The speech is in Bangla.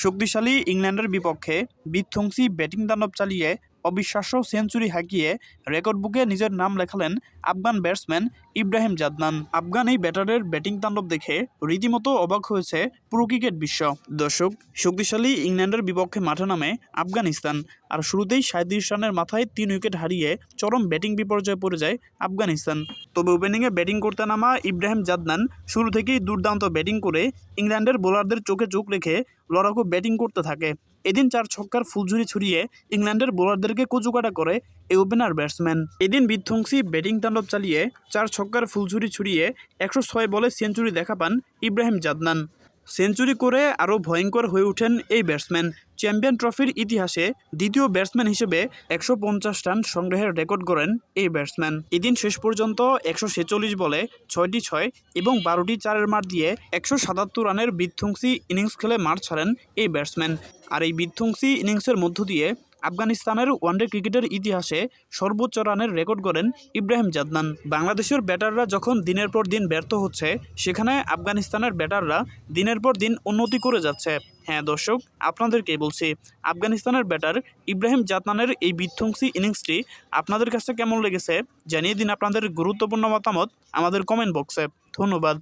শক্তিশালী ইংল্যান্ডের বিপক্ষে বিধ্বংসী ব্যাটিং দানব চালিয়ে অবিশ্বাস্য সেঞ্চুরি হাঁকিয়ে রেকর্ড বুকে নিজের নাম লেখালেন Afghan batsman Ibrahim Zadran. Afghan এই ব্যাটারের ব্যাটিং তাণ্ডব দেখে রীতিমতো অবাক হয়েছে পুরো ক্রিকেট বিশ্ব। দর্শক, শক্তিশালী ইংল্যান্ডের বিপক্ষে মাঠে নামে আফগানিস্তান, আর শুরুতেই সাঁত্রিশ রানের মাথায় তিন উইকেট হারিয়ে চরম ব্যাটিং বিপর্যয়ে পড়ে যায় আফগানিস্তান। তবে ওপেনিংয়ে ব্যাটিং করতে নামা ইব্রাহিম জাদনান শুরু থেকেই দুর্দান্ত ব্যাটিং করে ইংল্যান্ডের বোলারদের চোখে চোখ রেখে লড়াকু ব্যাটিং করতে থাকে। এদিন চার ছক্কার ফুলঝুরি ছড়িয়ে ইংল্যান্ডের বোলারদেরকে কচুকাটা করে এই ওপেনার ব্যাটসম্যান। এদিন বিধ্বংসী ব্যাটিং তাণ্ডব চালিয়ে চার ছক্কার ফুলঝুরি ছড়িয়ে একশো ছয় বলে সেঞ্চুরি দেখা পান ইব্রাহিম জাদনান। সেঞ্চুরি করে আরও ভয়ঙ্কর হয়ে ওঠেন এই ব্যাটসম্যান। চ্যাম্পিয়ন ট্রফির ইতিহাসে দ্বিতীয় ব্যাটসম্যান হিসেবে একশো পঞ্চাশ রান সংগ্রহের রেকর্ড করেন এই ব্যাটসম্যান। এদিন শেষ পর্যন্ত একশো ছেচল্লিশ বলে ছয়টি ছয় এবং বারোটি চারের মার দিয়ে একশো সাতাত্তর রানের বিধ্বংসী ইনিংস খেলে মার ছাড়েন এই ব্যাটসম্যান। আর এই বিধ্বংসী ইনিংসের মধ্য দিয়ে আফগানিস্তানের ওয়ানডে ক্রিকেটের ইতিহাসে সর্বোচ্চ রানের রেকর্ড করেন ইব্রাহিম জাদনান। বাংলাদেশের ব্যাটাররা যখন দিনের পর দিন ব্যর্থ হচ্ছে, সেখানে আফগানিস্তানের ব্যাটাররা দিনের পর দিন উন্নতি করে যাচ্ছে। হ্যাঁ দর্শক, আপনাদেরকেই বলছি, আফগানিস্তানের ব্যাটার ইব্রাহিম জাদনানের এই বিধ্বংসী ইনিংসটি আপনাদের কাছে কেমন লেগেছে জানিয়ে দিন আপনাদের গুরুত্বপূর্ণ মতামত আমাদের কমেন্ট বক্সে। ধন্যবাদ।